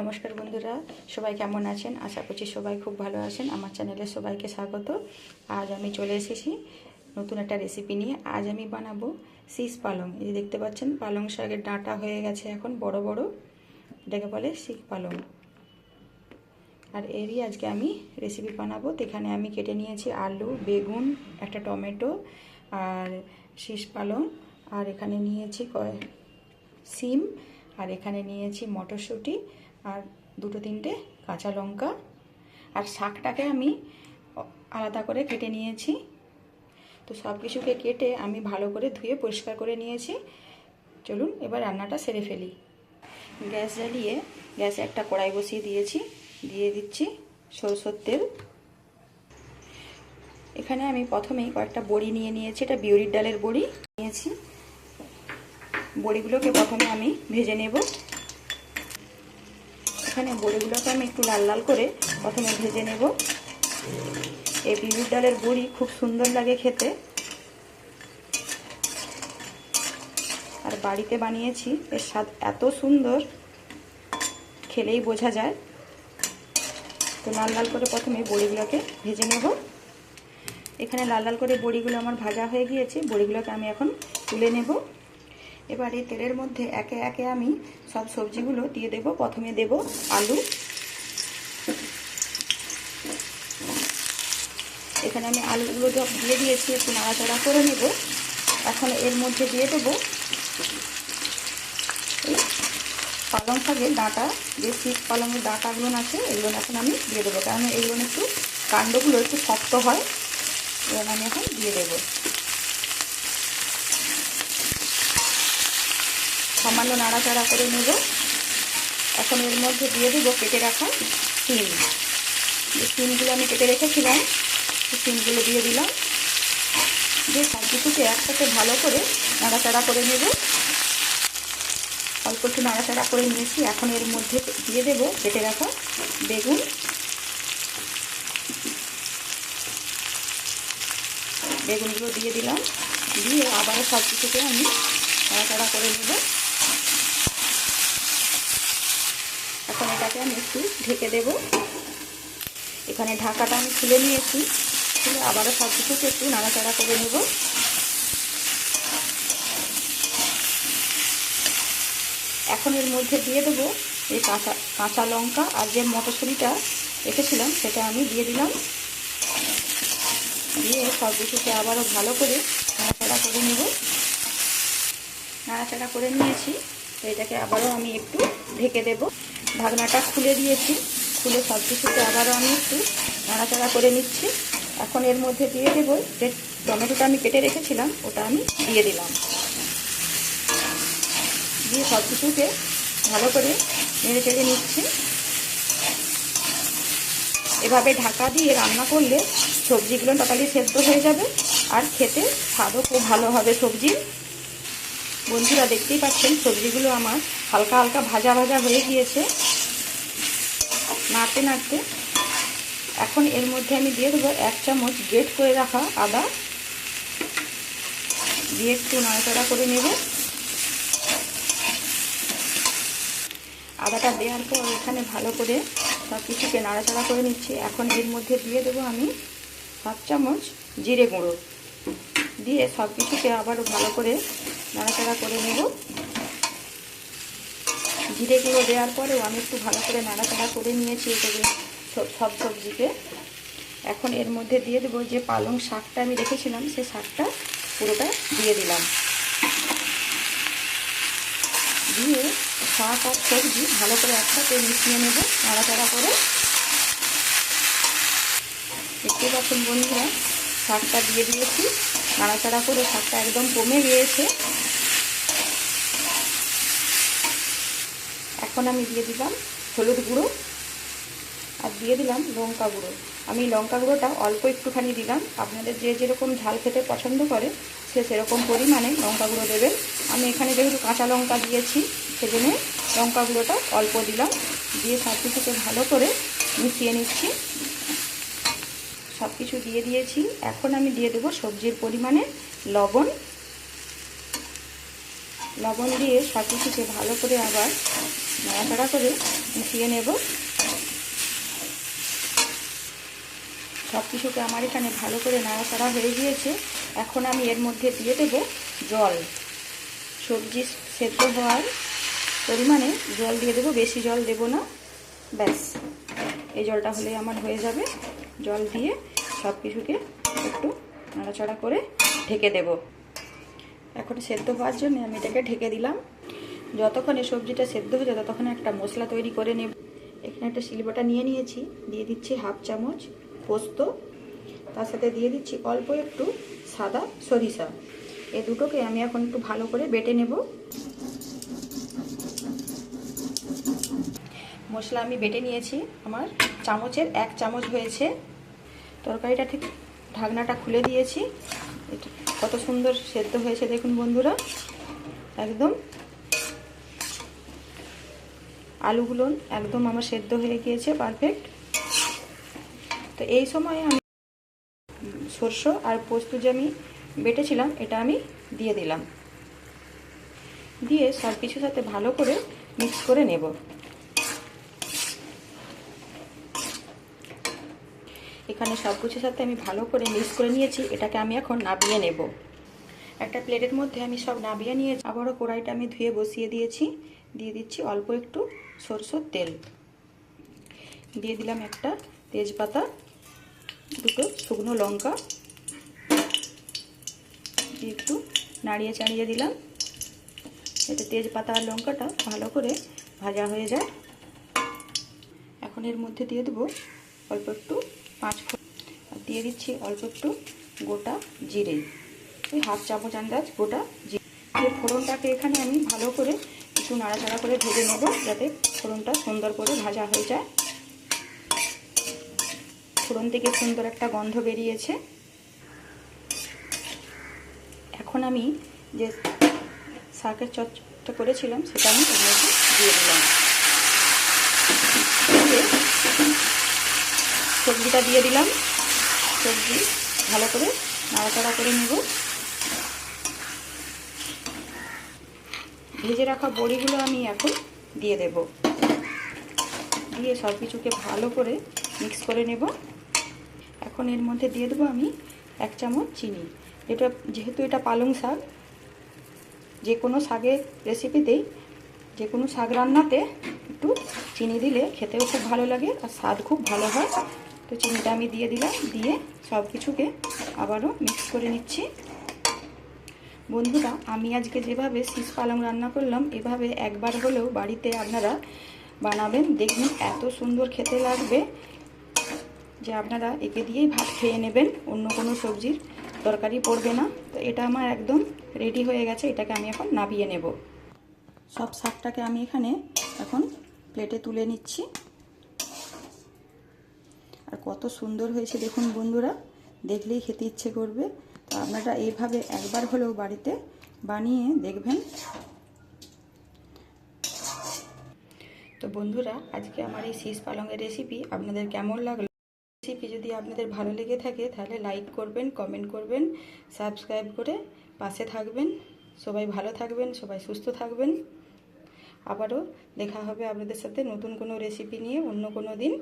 নমস্কার বন্ধুরা, সবাই কেমন আছেন? আশা করছি সবাই খুব ভালো আছেন। আমার চ্যানেলে সবাইকে স্বাগত। আজ আমি চলে এসেছি নতুন একটা রেসিপি নিয়ে। আজ আমি বানাবো শীষ পালং। এই যে দেখতে পাচ্ছেন, পালং শাকের ডাঁটা হয়ে গেছে এখন বড় বড়। এটাকে বলে শিখ পালং। আর এরই আজকে আমি রেসিপি বানাবো। এখানে আমি কেটে নিয়েছি আলু, বেগুন, একটা টমেটো আর শীষ পালং। আর এখানে নিয়েছি কয় সিম। আর এখানে নিয়েছি মটরশুঁটি। আর দুটো তিনটে কাঁচা লঙ্কা। আর শাকটাকে আমি আলাদা করে কেটে নিয়েছি। তো সব কিছুকে কেটে আমি ভালো করে ধুয়ে পরিষ্কার করে নিয়েছি। চলুন এবার রান্নাটা সেরে ফেলি। গ্যাস জ্বালিয়ে গ্যাসে একটা কড়াই বসিয়ে দিয়েছি। দিয়ে দিচ্ছি সরষের তেল। এখানে আমি প্রথমেই কয়েকটা বড়ি নিয়ে নিয়েছি। এটা বিউরির ডালের বড়ি। নিয়েছি। বড়িগুলোকে প্রথমে আমি ভেজে নেব। এখানে বড়িগুলোকে আমি একটু লাল লাল করে প্রথমে ভেজে নেব। এই বিউরির ডালের বড়ি খুব সুন্দর লাগে খেতে। আর বাড়িতে বানিয়েছি, এর স্বাদ এত সুন্দর, খেলেই বোঝা যায়। তো লাল লাল করে প্রথমে বড়িগুলোকে ভেজে নেব। এখানে লাল লাল করে বড়িগুলো আমার ভাজা হয়ে গিয়েছে, বড়িগুলোকে আমি এখন তুলে নেব। এবার এই তেলের মধ্যে একে একে আমি সব সবজিগুলো দিয়ে দেব। প্রথমে দেব আলু। এখানে আমি আলুগুলো দিয়ে দিয়েছি, একটু নাড়াচাড়া করে নেব। এখন এর মধ্যে দিয়ে দেব পালং শাকের ডাঁটা। যে শীত পালংয়ের ডাঁটাগুলো আছে এগুলো এখন আমি দিয়ে দেবো। কারণ এইগুলো একটু কাণ্ডগুলো একটু শক্ত হয়, এবার আমি এখন দিয়ে দেবো। সামান্য নাড়াচাড়া করে নেব। এখন এর মধ্যে দিয়ে দেবো কেটে রাখা সিম যে সিমগুলো আমি কেটে রেখেছিলাম সিমগুলো দিয়ে দিলাম। দিয়ে সব কিছুকে একসাথে ভালো করে নাড়াচাড়া করে নেব। অল্প একটু নাড়াচাড়া করে নিয়েছি। এখন এর মধ্যে দিয়ে দেবো কেটে রাখা বেগুন। বেগুনগুলো দিয়ে দিলাম। দিয়ে আবারও সব কিছুকে আমি নাড়াচাড়া করে নেব। এখন এটাকে আমি একটু ঢেকে দেব। এখানে ঢাকাটা আমি খুলে নিয়েছি। খুলে আবারও সব কিছুকে একটু নাড়াচাড়া করে নেব। এখন এর মধ্যে দিয়ে দেবো এই কাঁচা কাঁচা লঙ্কা আর যে মটরশুঁড়িটা রেখেছিলাম সেটা আমি দিয়ে দিলাম। দিয়ে সব কিছুকে আবারও ভালো করে নাড়াচাড়া করে নেব। নাড়াচাড়া করে নিয়েছি। এটাকে আবারও আমি একটু ঢেকে দেব। ঢাকনাটা খুলে দিয়েছি। খুলে সব কিছুকে আবারও আমি একটু নাড়াচাড়া করে নিচ্ছি। এখন এর মধ্যে দিয়ে দেবো যে টমেটোটা আমি কেটে রেখেছিলাম, ওটা আমি দিয়ে দিলাম। দিয়ে সব কিছুকে ভালো করে নেড়ে চেড়ে নিচ্ছি। এভাবে ঢাকা দিয়ে রান্না করলে সবজিগুলো টোটালি সেদ্ধ হয়ে যাবে আর খেতে স্বাদও খুব ভালো হবে সবজির। বন্ধুরা দেখতেই পাচ্ছেন, সবজিগুলো আমার হালকা হালকা ভাজা ভাজা হয়ে গিয়েছে। নাড়তে নাড়তে। এখন এর মধ্যে আমি দিয়ে দেবো এক চামচ গ্রেট করে রাখা আদা। দিয়ে একটু নাড়াচাড়া করে নেব। আদাটা দেওয়ার পর এখানে ভালো করে সব কিছুকে নাড়াচাড়া করে নিচ্ছি। এখন এর মধ্যে দিয়ে দেবো আমি হাফ চামচ জিরে গুঁড়ো। দিয়ে সব কিছুকে আবারও ভালো করে নাড়াচাড়া করে নেব। জিরে গুঁড়ো দেওয়ার পরেও আমি একটু ভালো করে নাড়াচাড়া করে নিয়েছি এটাকে সব সবজিকে এখন এর মধ্যে দিয়ে দেবো যে পালং শাকটা আমি রেখেছিলাম, সেই শাকটা পুরোটা দিয়ে দিলাম। দিয়ে শাক আর সবজি ভালো করে একসাথে মিশিয়ে নেব, নাড়াচাড়া করে। দেখতে পাচ্ছেন বন্ধুরা, শাকটা দিয়ে দিয়েছি। নাড়াচাড়া করে শাকটা একদম কমে গিয়েছে। এখন আমি দিয়ে দিলাম হলুদ গুঁড়ো আর দিয়ে দিলাম লঙ্কা গুঁড়ো। আমি লঙ্কা গুঁড়োটা অল্প একটুখানি দিলাম। আপনাদের যে যেরকম ঝাল খেতে পছন্দ করে সে সেরকম পরিমাণে লঙ্কা গুঁড়ো দেবেন। আমি এখানে যেহেতু কাঁচা লঙ্কা দিয়েছি, সেজন্য লঙ্কা গুঁড়োটা অল্প দিলাম। দিয়ে সব কিছুকে ভালো করে মিশিয়ে নিচ্ছি। সব কিছু দিয়ে দিয়েছি। এখন আমি দিয়ে দেবো সবজির পরিমাণে লবণ। লবণ দিয়ে সব কিছুকে ভালো করে আবার নাড়াচাড়া করে মিশিয়ে নেব। সব কিছুকে আমার এখানে ভালো করে নাড়াচাড়া হয়ে গিয়েছে। এখন আমি এর মধ্যে দিয়ে দেব জল। সবজি সেদ্ধ হওয়ার পরিমাণে জল দিয়ে দেবো, বেশি জল দেব না। ব্যাস, এই জলটা হলেই আমার হয়ে যাবে। জল দিয়ে সব কিছুকে একটু নাড়াচাড়া করে ঢেকে দেব। এখন সেদ্ধ হওয়ার জন্য আমি এটাকে ঢেকে দিলাম। যতক্ষণ সবজিটা সেদ্ধ হয়ে যায়, ততক্ষণ একটা মশলা তৈরি করে নেব। এখানে একটা শিলবাটা নিয়ে নিয়েছি। দিয়ে দিচ্ছি হাফ চামচ পোস্ত। তার সাথে দিয়ে দিচ্ছি অল্প একটু সাদা সরিষা। এই দুটোকে আমি এখন একটু ভালো করে বেটে নেব। মশলা আমি বেটে নিয়েছি। আমার চামচের এক চামচ হয়েছে। তরকারিটা ঠিক ঢাকনাটা খুলে দিয়েছি। কত সুন্দর সেদ্ধ হয়েছে, দেখুন বন্ধুরা। একদম আলুগুলো একদম আমার সেদ্ধ হয়ে গিয়েছে পারফেক্ট তো এই সময় আমি সর্ষ আর পোস্ত যে আমি বেটেছিলাম, এটা আমি দিয়ে দিলাম। দিয়ে সব কিছুর সাথে ভালো করে মিক্স করে নেব। এখানে সব কিছুর সাথে আমি ভালো করে মিক্স করে নিয়েছি, এটাকে আমি এখন নাবিয়ে নেব। একটা প্লেটের মধ্যে আমি সব নাবিয়ে নিয়েছি। আবারও কড়াইটা আমি ধুয়ে বসিয়ে দিয়েছি। দিয়ে দিচ্ছি অল্প একটু সরষের তেল। দিয়ে দিলাম একটা তেজপাতা, দুটো শুকনো লঙ্কা, একটু নাড়িয়ে চাড়িয়ে দিলাম। এতে তেজপাতা আর লঙ্কাটা ভালো করে ভাজা হয়ে যায়। এখন এর মধ্যে দিয়ে দেবো অল্প একটু পাঁচ আর দিয়ে দিচ্ছি অল্প একটু গোটা জিরে। ওই হাফ চামচ আন্দাজ গোটা জিরে। ফোড়নটাকে এখানে আমি ভালো করে একটু নাড়াচাড়া করে ভেজে নেব, যাতে ফোড়নটা সুন্দর করে ভাজা হয়ে যায়। ফোড়ন থেকে সুন্দর একটা গন্ধ বেরিয়েছে। এখন আমি যে শাকের চচ্চটা করেছিলাম, সেটা আমি এর দিয়ে দিলাম। সবজিটা দিয়ে দিলাম। সবজি ভালো করে নাড়াচাড়া করে নেব। ভেজে রাখা বড়িগুলো আমি এখন দিয়ে দেব। দিয়ে সব কিছুকে ভালো করে মিক্স করে নেব। এখন এর মধ্যে দিয়ে দেবো আমি এক চামচ চিনি। এটা যেহেতু এটা পালং শাক, যে কোনো শাকের রেসিপিতেই যে কোনো শাক রান্নাতে একটু চিনি দিলে খেতেও খুব ভালো লাগে আর স্বাদ খুব ভালো হয়। তো চিনিটা আমি দিয়ে দিলাম, দিয়ে সব কিছুকে আবারও মিক্স করে নিচ্ছি। বন্ধুরা, আমি আজকে যেভাবে শীষ পালং রান্না করলাম, এভাবে একবার হলেও বাড়িতে আপনারা বানাবেন। দেখবেন এত সুন্দর খেতে লাগবে যে আপনারা একে দিয়েই ভাত খেয়ে নেবেন, অন্য কোনো সবজির তরকারি পড়বে না। তো এটা আমার একদম রেডি হয়ে গেছে, এটাকে আমি এখন নাবিয়ে নেব। সব শাকটাকে আমি এখানে এখন প্লেটে তুলে নিচ্ছি। আর কত সুন্দর হয়েছে দেখুন বন্ধুরা, দেখলেই খেতে ইচ্ছে করবে। তো আপনারা এইভাবে একবার হলেও বাড়িতে বানিয়ে দেখবেন তো বন্ধুরা, আজকে আমার এই শীষ পালংয়ের রেসিপি আপনাদের কেমন লাগল? রেসিপি যদি আপনাদের ভালো লেগে থাকে, তাহলে লাইক করবেন কমেন্ট করবেন সাবস্ক্রাইব করে পাশে থাকবেন। সবাই ভালো থাকবেন, সবাই সুস্থ থাকবেন। আবারও দেখা হবে আপনাদের সাথে নতুন কোনো রেসিপি নিয়ে অন্য কোনো দিন।